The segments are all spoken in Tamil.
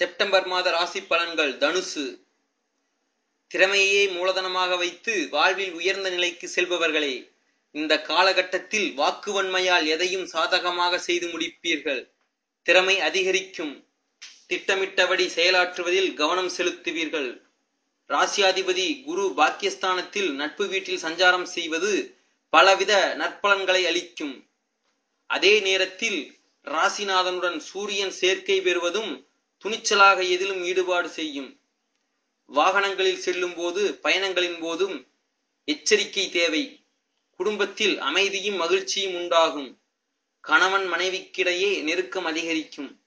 செப்டம்பர் மாத ராசி பலன்கள் தனுசு. திறமையே மூலதனமாக வைத்து வாழ்வில் உயர்ந்த நிலைக்கு செல்பவர்களே இந்த காலகட்டத்தில் வாக்குவன்மையால் எதையும் சாதகமாக செய்து முடிப்பீர்கள். திறமை அதிகரிக்கும். திட்டமிட்டபடி செயலாற்றுவதில் கவனம் செலுத்துவீர்கள். ராசியாதிபதி குரு பாக்கியஸ்தானத்தில் நட்பு வீட்டில் சஞ்சாரம் செய்வது பலவித நற்பலன்களை அளிக்கும். அதே நேரத்தில் ராசிநாதனுடன் சூரியன் சேர்க்கை பெறுவதும் துணிச்சலாக எதிலும் ஈடுபாடு செய்யும். வாகனங்களில் செல்லும் போது பயணங்களின் போதும் எச்சரிக்கை தேவை. குடும்பத்தில் அமைதியும் மகிழ்ச்சியும் உண்டாகும். கணவன் மனைவிக்கிடையே நெருக்கம் அதிகரிக்கும்.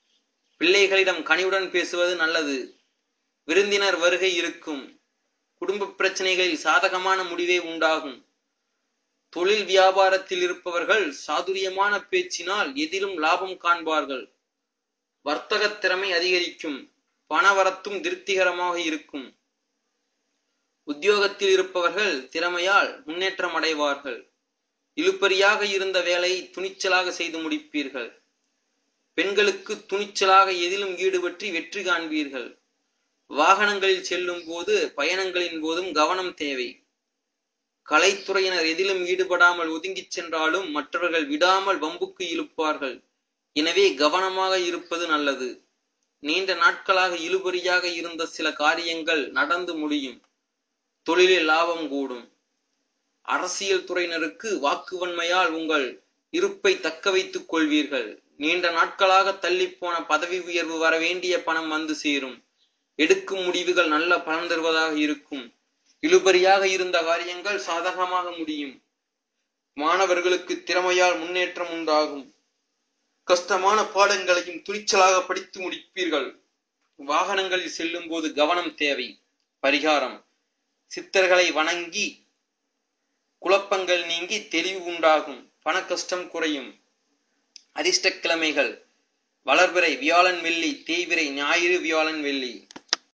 பிள்ளைகளிடம் கனிவுடன் பேசுவது நல்லது. விருந்தினர் வருகை இருக்கும். குடும்ப பிரச்சனைகளில் சாதகமான முடிவே உண்டாகும். தொழில் வியாபாரத்தில் இருப்பவர்கள் சாதுரியமான பேச்சினால் எதிலும் லாபம் காண்பார்கள். வர்த்தக திறமை அதிகரிக்கும் பணவரத்தும் திருப்திகரமாக இருக்கும். உத்தியோகத்தில் இருப்பவர்கள் திறமையால் முன்னேற்றம் அடைவார்கள். இழுப்பறியாக இருந்த வேலையை துணிச்சலாக செய்து முடிப்பீர்கள். பெண்களுக்கு துணிச்சலாக எதிலும் ஈடுபற்றி வெற்றி காண்பீர்கள். வாகனங்களில் செல்லும் போது பயணங்களின் போதும் கவனம் தேவை. கலைத்துறையினர் எதிலும் ஈடுபடாமல் ஒதுங்கிச் சென்றாலும் மற்றவர்கள் விடாமல் வம்புக்கு இழுப்பார்கள். எனவே கவனமாக இருப்பது நல்லது. நீண்ட நாட்களாக இழுபறியாக இருந்த சில காரியங்கள் நடந்து முடியும். தொழிலில் லாபம் கூடும். அரசியல் துறையினருக்கு வாக்குவன்மையால் உங்கள் இருப்பை தக்க வைத்துக் கொள்வீர்கள். நீண்ட நாட்களாக தள்ளிப்போன பதவி உயர்வு வர வேண்டிய பணம் வந்து சேரும். எடுக்கும் முடிவுகள் நல்ல பலன் தருவதாக இருக்கும். இழுபறியாக இருந்த காரியங்கள் சாதகமாக முடியும். மாணவர்களுக்கு திறமையால் முன்னேற்றம் உண்டாகும். கஷ்டமான பாடங்களையும் துணிச்சலாக படித்து முடிப்பீர்கள். வாகனங்களில் செல்லும் போது கவனம் தேவை பரிகாரம். சித்தர்களை வணங்கி குழப்பங்கள் நீங்கி தெளிவு உண்டாகும் பண கஷ்டம் குறையும். அதிர்ஷ்ட கிழமைகள் வளர்பிறை வியாழன் வெள்ளி தேய்விரை ஞாயிறு வியாழன் வெள்ளி.